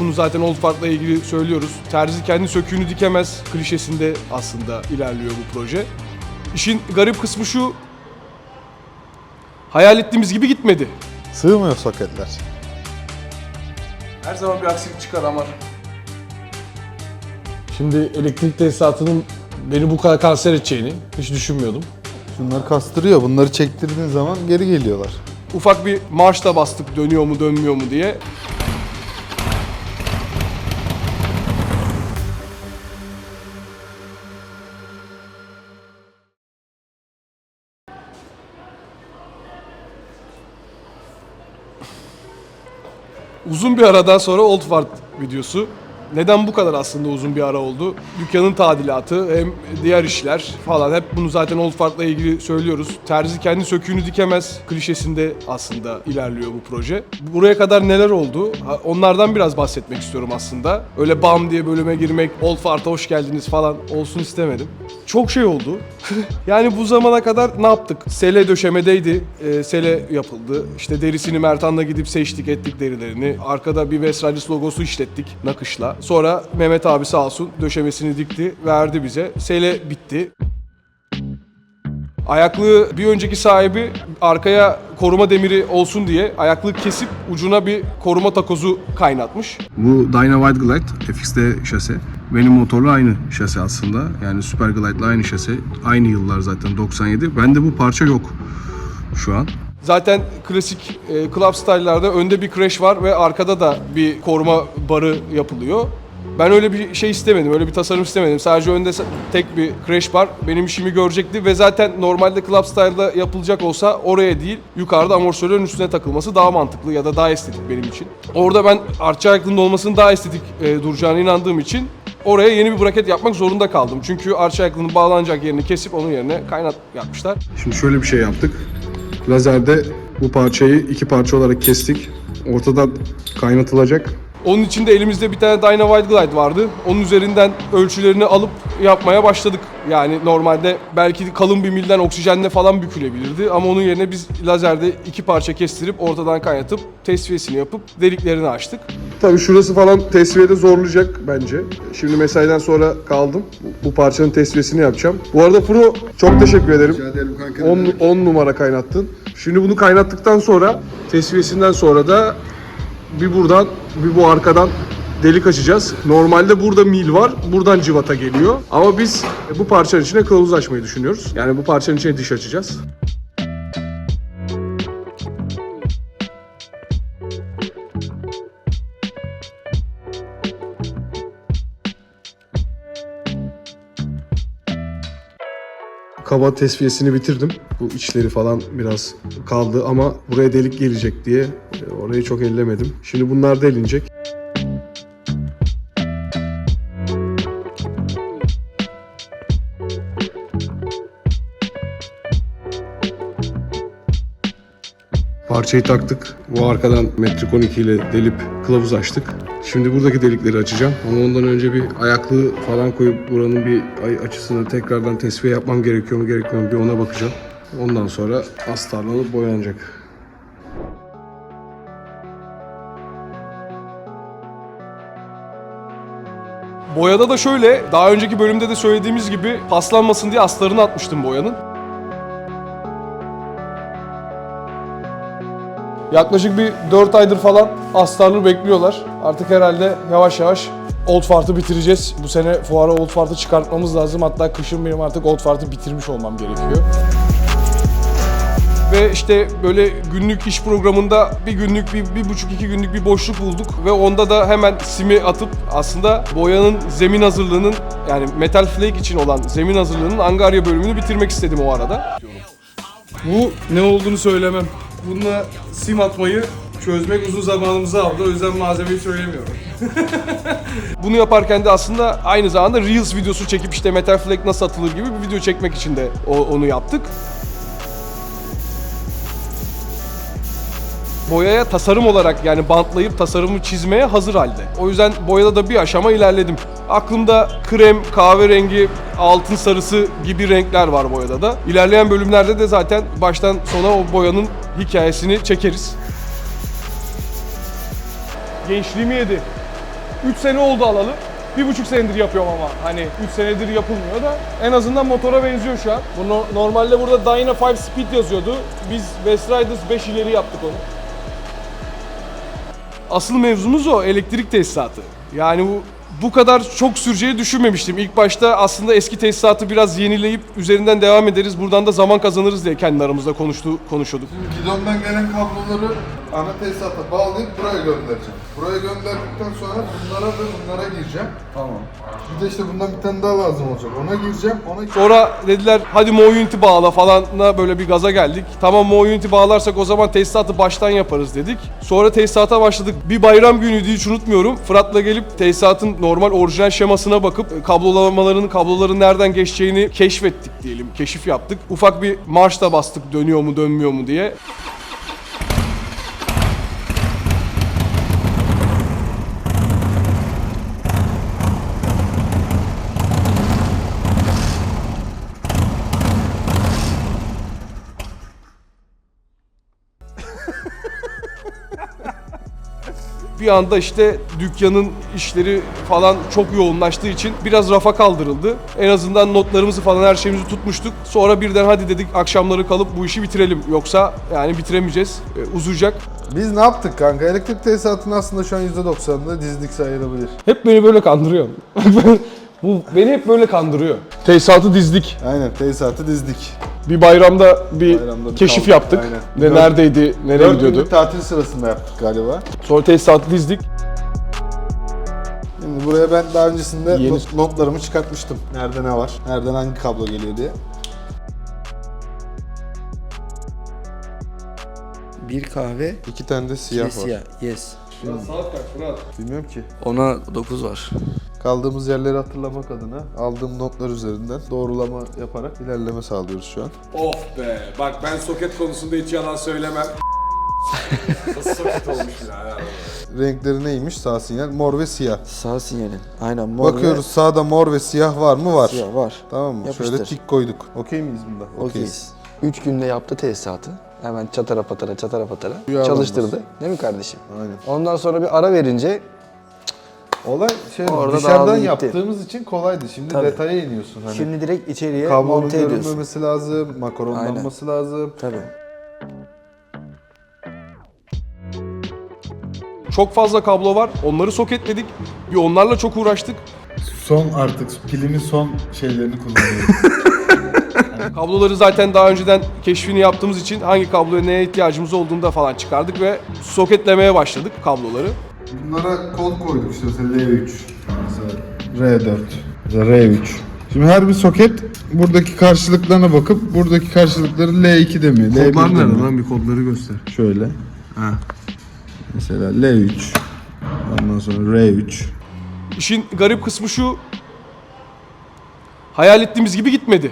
bunu zaten Old Fart'la ilgili söylüyoruz. Terzi kendi söküğünü dikemez klişesinde aslında ilerliyor bu proje. İşin garip kısmı şu, hayal ettiğimiz gibi gitmedi. Sığmıyor soketler. Her zaman bir aksilik çıkar ama. Şimdi elektrik tesisatının beni bu kadar kanser edeceğini hiç düşünmüyordum. Şunlar kastırıyor. Bunları çektirdiğin zaman geri geliyorlar. Ufak bir marşla bastık dönüyor mu dönmüyor mu diye. Uzun bir aradan sonra Old Fart videosu. Neden bu kadar aslında uzun bir ara oldu? Dükkanın tadilatı hem diğer işler falan hep bunu zaten Old Fart'la ilgili söylüyoruz. Terzi kendi söküğünü dikemez klişesinde aslında ilerliyor bu proje. Buraya kadar neler oldu? Onlardan biraz bahsetmek istiyorum aslında. Öyle bam diye bölüme girmek, Old Fart'a hoş geldiniz falan olsun istemedim. Çok şey oldu. yani bu zamana kadar ne yaptık? Sele döşemedeydi. Ee, sele yapıldı. İşte derisini Mertan'la gidip seçtik ettik derilerini. Arkada bir Vesralis logosu işlettik nakışla. Sonra Mehmet abi sağ olsun döşemesini dikti, verdi bize. Sele bitti. Ayaklığı bir önceki sahibi arkaya koruma demiri olsun diye ayaklığı kesip ucuna bir koruma takozu kaynatmış. Bu Dyna White Glide FX'de şase. Benim motorla aynı şase aslında. Yani Super Glide'la aynı şase. Aynı yıllar zaten 97. Bende bu parça yok şu an. Zaten klasik e, club style'larda önde bir crash var ve arkada da bir koruma barı yapılıyor. Ben öyle bir şey istemedim, öyle bir tasarım istemedim. Sadece önde tek bir crash bar benim işimi görecekti ve zaten normalde club style'da yapılacak olsa oraya değil, yukarıda amortisörlerin üstüne takılması daha mantıklı ya da daha estetik benim için. Orada ben artçı ayaklığının olmasının daha estetik e, duracağına inandığım için oraya yeni bir braket yapmak zorunda kaldım. Çünkü artçı ayaklığının bağlanacak yerini kesip onun yerine kaynat yapmışlar. Şimdi şöyle bir şey yaptık. Lazerde bu parçayı iki parça olarak kestik. Ortadan kaynatılacak. Onun için de elimizde bir tane Dyna White Glide vardı. Onun üzerinden ölçülerini alıp yapmaya başladık. Yani normalde belki kalın bir milden oksijenle falan bükülebilirdi ama onun yerine biz lazerde iki parça kestirip ortadan kaynatıp tesviyesini yapıp deliklerini açtık. Tabii şurası falan tesviyede zorlayacak bence. Şimdi mesaiden sonra kaldım. Bu- Bu parçanın tesviyesini yapacağım. Bu arada Pro çok teşekkür ederim. 10 numara kaynattın. Şimdi bunu kaynattıktan sonra tesviyesinden sonra da bir buradan bir bu arkadan delik açacağız. Normalde burada mil var. Buradan civata geliyor. Ama biz bu parçanın içine kılavuz açmayı düşünüyoruz. Yani bu parçanın içine diş açacağız. Kaba tesviyesini bitirdim. Bu içleri falan biraz kaldı ama buraya delik gelecek diye e, orayı çok ellemedim. Şimdi bunlar delinecek. Parçayı taktık. Bu arkadan metrik 12 ile delip kılavuz açtık. Şimdi buradaki delikleri açacağım. Ama ondan önce bir ayaklığı falan koyup buranın bir açısını tekrardan tesviye yapmam gerekiyor mu gerekmiyor mu bir ona bakacağım. Ondan sonra astarlanıp boyanacak. Boyada da şöyle, daha önceki bölümde de söylediğimiz gibi paslanmasın diye astarını atmıştım boyanın. Yaklaşık bir 4 aydır falan astarlı bekliyorlar. Artık herhalde yavaş yavaş Old Fart'ı bitireceğiz. Bu sene fuara Old Fart'ı çıkartmamız lazım. Hatta kışın benim artık Old Fart'ı bitirmiş olmam gerekiyor. Ve işte böyle günlük iş programında bir günlük, bir, bir buçuk iki günlük bir boşluk bulduk. Ve onda da hemen simi atıp aslında boyanın zemin hazırlığının yani metal flake için olan zemin hazırlığının Angarya bölümünü bitirmek istedim o arada. Bu ne olduğunu söylemem. Bununla sim atmayı çözmek uzun zamanımızı aldı. O yüzden malzemeyi söylemiyorum. Bunu yaparken de aslında aynı zamanda Reels videosu çekip işte Metal Flake nasıl atılır gibi bir video çekmek için de onu yaptık. Boyaya tasarım olarak yani bantlayıp tasarımı çizmeye hazır halde. O yüzden boyada da bir aşama ilerledim. Aklımda krem, kahverengi, altın sarısı gibi renkler var boyada da. İlerleyen bölümlerde de zaten baştan sona o boyanın hikayesini çekeriz. Gençliğimi yedi. 3 sene oldu alalı. Bir buçuk senedir yapıyorum ama hani 3 senedir yapılmıyor da en azından motora benziyor şu an. Bu no- normalde burada Dyna 5 Speed yazıyordu. Biz West Riders 5 ileri yaptık onu. Asıl mevzumuz o elektrik tesisatı. Yani bu bu kadar çok süreceği düşünmemiştim. İlk başta aslında eski tesisatı biraz yenileyip üzerinden devam ederiz. Buradan da zaman kazanırız diye kendi aramızda konuştu, konuşuyorduk. Gidondan gelen kabloları ana tesisata bağlayıp buraya göndereceğim. Buraya gönderdikten sonra bunlara ve bunlara gireceğim. Tamam. Bir de işte bundan bir tane daha lazım olacak. Ona gireceğim. Ona Sonra dediler hadi Mo Unity bağla falanla böyle bir gaza geldik. Tamam Mo Unity bağlarsak o zaman tesisatı baştan yaparız dedik. Sonra tesisata başladık. Bir bayram günüydü hiç unutmuyorum. Fırat'la gelip tesisatın normal orijinal şemasına bakıp e, kablolamalarını, kabloların nereden geçeceğini keşfettik diyelim. Keşif yaptık. Ufak bir marş da bastık dönüyor mu dönmüyor mu diye. Bir anda işte dükkanın işleri falan çok yoğunlaştığı için biraz rafa kaldırıldı. En azından notlarımızı falan her şeyimizi tutmuştuk. Sonra birden hadi dedik akşamları kalıp bu işi bitirelim. Yoksa yani bitiremeyeceğiz. E, uzayacak. Biz ne yaptık kanka? Elektrik tesisatının aslında şu an %90'ında dizlik sayılabilir. Hep beni böyle kandırıyor. bu beni hep böyle kandırıyor. Tesisatı dizdik. Aynen tesisatı dizdik. Bir bayramda bir Bayramda bir keşif kaldık, yaptık. aynen. Ne Dört- neredeydi, nereye Dört gidiyordu. günlük tatil sırasında yaptık galiba. Sonra tesisatı dizdik. Şimdi buraya ben daha öncesinde Yeni- not- notlarımı çıkartmıştım. Nerede ne var? Nereden hangi kablo geliyor diye. Bir kahve, İki tane de siyah bir var. siyah. Yes. Saat kaç Fırat? Bilmiyorum ki. Ona 9 var. Kaldığımız yerleri hatırlamak adına aldığım notlar üzerinden doğrulama yaparak ilerleme sağlıyoruz şu an. Of be. Bak ben soket konusunda hiç yalan söylemem. Nasıl soket olmuş ya. Renkleri neymiş? Sağ sinyal mor ve siyah. Sağ sinyalin. Aynen mor Bakıyoruz sağda mor ve siyah var mı? Var. ve siyah var. Tamam mı? Yapıştır. Şöyle tik koyduk. Okey miyiz bunda? Okeyiz. 3 günde yaptı tesisatı. Hemen çatara patara çatara patara Duyar çalıştırdı. Değil mi kardeşim? Aynen. Ondan sonra bir ara verince Olay şey Orada dışarıdan dağıldı gitti. yaptığımız için kolaydı. Şimdi Tabii. detaya iniyorsun hani. şimdi direkt içeriye Kablonun monte ediyorsun. görünmemesi lazım, makaronlanması lazım. Tabii. Çok fazla kablo var. Onları soketledik. Bir onlarla çok uğraştık. Son artık pilinin son şeylerini kullanıyorum. Kabloları zaten daha önceden keşfini yaptığımız için hangi kabloya neye ihtiyacımız olduğunda falan çıkardık ve soketlemeye başladık kabloları. Bunlara kod koyduk işte mesela L3, mesela R4, mesela R3. Şimdi her bir soket buradaki karşılıklarına bakıp buradaki karşılıkları L2 de mi? L1 de mi? Bir kodları göster. Şöyle. Ha. Mesela L3. Ondan sonra R3. İşin garip kısmı şu. Hayal ettiğimiz gibi gitmedi.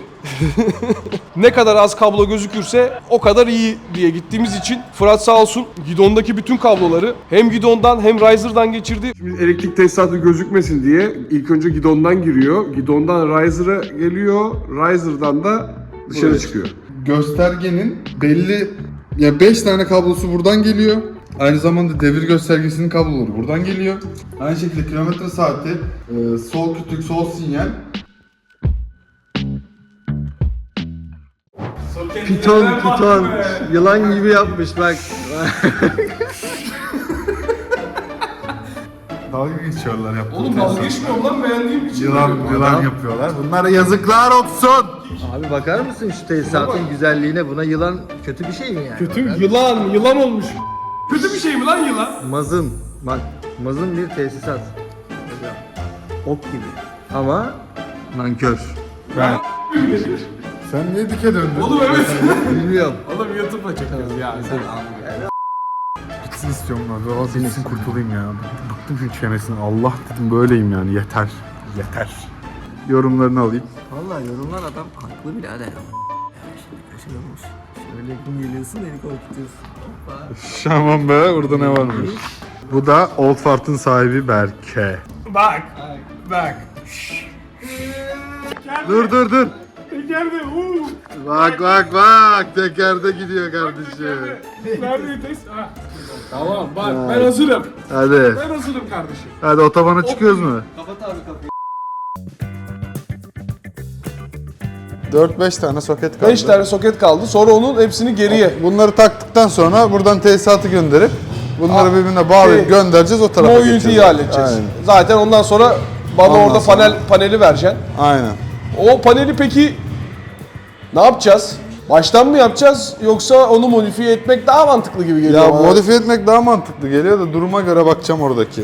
ne kadar az kablo gözükürse o kadar iyi diye gittiğimiz için Fırat sağ olsun gidondaki bütün kabloları hem gidondan hem riser'dan geçirdi. Şimdi elektrik tesisatı gözükmesin diye ilk önce gidondan giriyor. Gidondan riser'a geliyor. Riser'dan da dışarı Buraya. çıkıyor. Göstergenin belli ya 5 tane kablosu buradan geliyor. Aynı zamanda devir göstergesinin kabloları buradan geliyor. Aynı şekilde kilometre saati, e, sol kütük, sol sinyal. Piton, piton. Yılan gibi yapmış bak. Dalga geçiyorlar yaptığı Oğlum dalga geçmiyorum lan beğendiğim için. Yılan, yılan yapıyorlar. Bunlara yazıklar olsun. Abi bakar mısın şu tesisatın güzelliğine? Buna yılan kötü bir şey mi yani? Kötü yılan, yılan olmuş. Kötü bir şey mi lan yılan? Mazın. Bak mazın bir tesisat. Ok gibi. Ama nankör. Sen niye dike döndün? Oğlum evet. Bilmiyorum. Oğlum YouTube'a çekiyoruz ya. Bitsin istiyorum ben. Valla bitsin kurtulayım ya. Bıktım şu çenesinden. Allah dedim böyleyim yani. Yeter. Yeter. Yorumlarını alayım. Vallahi yorumlar adam haklı birader. Yani şimdi kaşın olmuş. Şöyle yakın geliyorsun beni korkutuyorsun. Hoppa. Şaman be orada ne varmış? Bu da Old Fart'ın sahibi Berke. Bak, bak. Dur dur dur. Tekerde. Uuu. Bak bak bak tekerde gidiyor kardeşim. Neredeyiz? Ha. Tamam bak ben hazırım. Hadi. Ben hazırım kardeşim. Hadi otobana çıkıyoruz mu? Kapat abi kapıyı. 4-5 tane soket kaldı. 5 tane soket kaldı. Sonra onun hepsini geriye. Bunları taktıktan sonra buradan tesisatı gönderip bunları Aa, birbirine bağlayıp şey, göndereceğiz o tarafa No geçeceğiz. Halledeceğiz. Aynen. Zaten ondan sonra bana Ondan orada sonra- panel paneli vereceksin. Aynen. O paneli peki ne yapacağız? Baştan mı yapacağız yoksa onu modifiye etmek daha mantıklı gibi geliyor. Ya bana. modifiye etmek daha mantıklı geliyor da duruma göre bakacağım oradaki.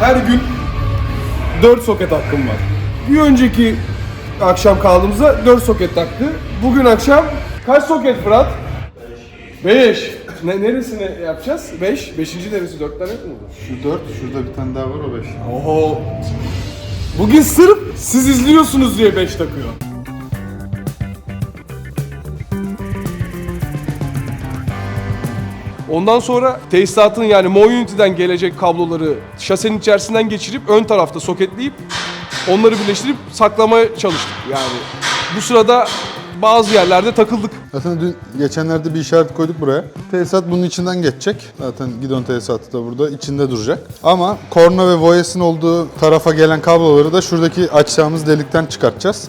Her gün 4 soket hakkım var. Bir önceki akşam kaldığımızda 4 soket taktı. Bugün akşam kaç soket Fırat? 5. Ne, neresine yapacağız? 5. 5. neresi? 4 tane mi oldu? Şu 4, şurada bir tane daha var o 5. Oho. Bugün sırf siz izliyorsunuz diye 5 takıyor. Ondan sonra tesisatın yani Mo Unity'den gelecek kabloları şasenin içerisinden geçirip ön tarafta soketleyip onları birleştirip saklamaya çalıştık. Yani bu sırada bazı yerlerde takıldık. Zaten dün geçenlerde bir işaret koyduk buraya. Tesisat bunun içinden geçecek. Zaten gidon tesisatı da burada içinde duracak. Ama korna ve voyes'in olduğu tarafa gelen kabloları da şuradaki açacağımız delikten çıkartacağız.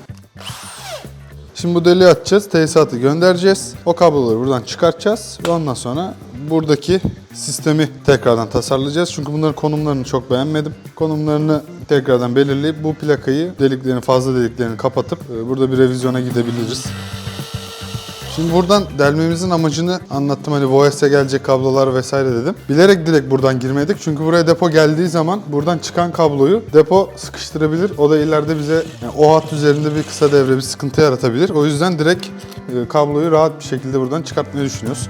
Şimdi bu deliği açacağız, tesisatı göndereceğiz. O kabloları buradan çıkartacağız ve ondan sonra buradaki sistemi tekrardan tasarlayacağız. Çünkü bunların konumlarını çok beğenmedim. Konumlarını tekrardan belirleyip bu plakayı deliklerini, fazla deliklerini kapatıp e, burada bir revizyona gidebiliriz. Şimdi buradan delmemizin amacını anlattım hani VOS'e gelecek kablolar vesaire dedim. Bilerek direkt buradan girmedik çünkü buraya depo geldiği zaman buradan çıkan kabloyu depo sıkıştırabilir. O da ileride bize yani o hat üzerinde bir kısa devre bir sıkıntı yaratabilir. O yüzden direkt e, kabloyu rahat bir şekilde buradan çıkartmayı düşünüyoruz.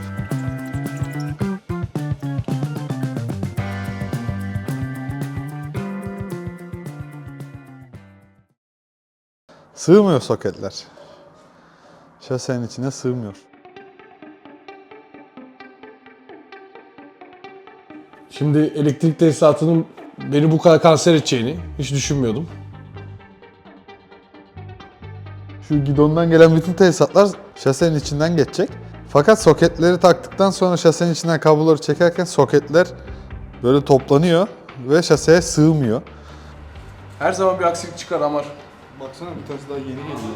Sığmıyor soketler. Şasenin içine sığmıyor. Şimdi elektrik tesisatının beni bu kadar kanser edeceğini hiç düşünmüyordum. Şu gidondan gelen bütün tesisatlar şasenin içinden geçecek. Fakat soketleri taktıktan sonra şasenin içinden kabloları çekerken soketler böyle toplanıyor ve şaseye sığmıyor. Her zaman bir aksilik çıkar Amar. Baksana bir tanesi daha yeni geliyor.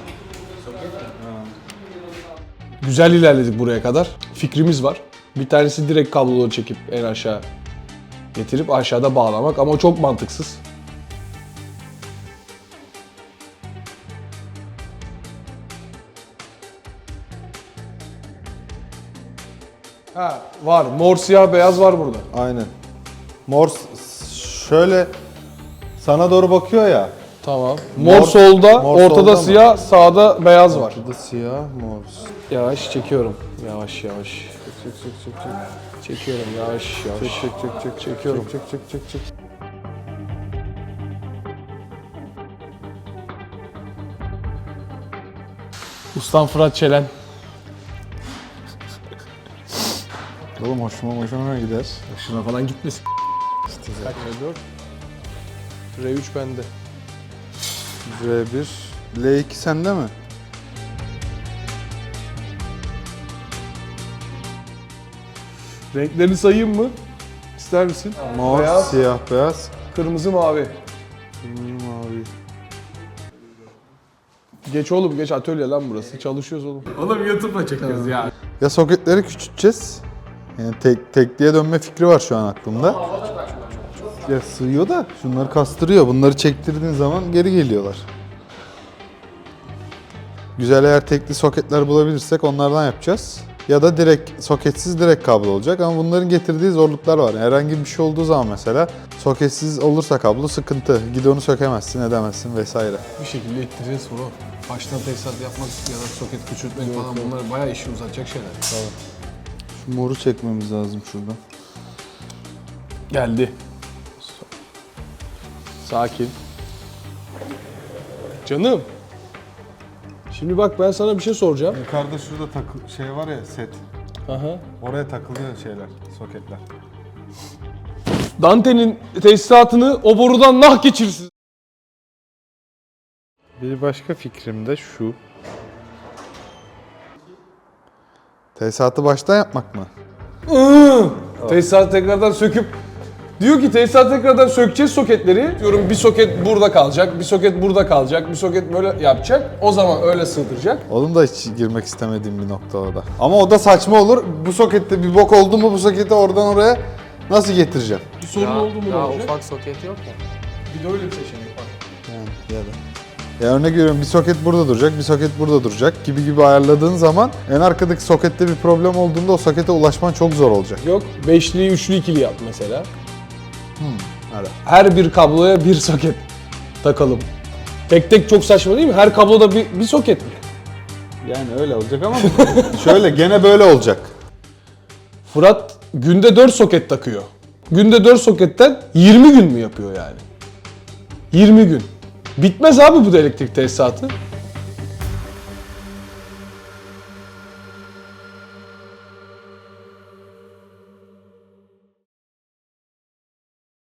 Güzel ilerledik buraya kadar. Fikrimiz var. Bir tanesi direkt kabloları çekip en aşağı getirip aşağıda bağlamak ama çok mantıksız. Ha var. Mor siyah beyaz var burada. Aynen. Mor şöyle sana doğru bakıyor ya. Tamam. Mor, solda, mor ortada solda mı? siyah, sağda beyaz var. Burada siyah, mor. Yavaş çekiyorum. Yavaş yavaş. Çek çek çek çek. Çekiyorum yavaş yavaş. Çek çek çek çek. Çekiyorum. Çek çek çek çek. çek. Ustam Fırat Çelen. Oğlum hoşuma hoşuma gider. Şuna falan gitmesin. Kaç R4? R3 bende. R1, L2 sende mi? Renklerini sayayım mı? İster misin? Mor, Beyaz, siyah, beyaz. kırmızı, mavi. Kırmızı, mavi. Geç oğlum geç atölye lan burası. Çalışıyoruz oğlum. Oğlum YouTube'la çekiyoruz ya. Ya soketleri küçülteceğiz. Yani tek, tekliğe dönme fikri var şu an aklımda. Ya sığıyor da şunları kastırıyor. Bunları çektirdiğin zaman geri geliyorlar. Güzel eğer tekli soketler bulabilirsek onlardan yapacağız. Ya da direkt soketsiz direkt kablo olacak ama bunların getirdiği zorluklar var. Herhangi bir şey olduğu zaman mesela soketsiz olursa kablo sıkıntı. Gidonu sökemezsin, edemezsin vesaire. Bir şekilde ittireceğiz bunu. Baştan tesisat yapmak ya da soket küçültmek falan bunlar bayağı işi uzatacak şeyler. Şu moru çekmemiz lazım şuradan. Geldi. Sakin. Canım. Şimdi bak ben sana bir şey soracağım. Yukarıda şurada takı şey var ya set. Aha. Oraya takılıyor şeyler, soketler. Dante'nin tesisatını o borudan nah geçirsin. Bir başka fikrim de şu. Tesisatı baştan yapmak mı? Tesisatı tekrardan söküp Diyor ki tesisatı tekrardan sökeceğiz soketleri. Diyorum bir soket burada kalacak, bir soket burada kalacak, bir soket böyle yapacak. O zaman öyle sığdıracak. Onun da hiç girmek istemediğim bir nokta o da. Ama o da saçma olur. Bu sokette bir bok oldu mu bu soketi oradan oraya nasıl getireceğim? Bir sorun oldu mu ne Daha olacak? ufak soket yok ya. Bir de öyle bir seçenek var. Yani ya da. Ya örnek veriyorum bir soket burada duracak, bir soket burada duracak gibi gibi ayarladığın zaman en arkadaki sokette bir problem olduğunda o sokete ulaşman çok zor olacak. Yok, beşli, üçlü, ikili yap mesela. Her bir kabloya bir soket takalım. Tek tek çok saçma değil mi? Her kabloda bir, bir soket mi? Yani öyle olacak ama şöyle gene böyle olacak. Fırat günde 4 soket takıyor. Günde 4 soketten 20 gün mü yapıyor yani? 20 gün. Bitmez abi bu da elektrik tesisatı.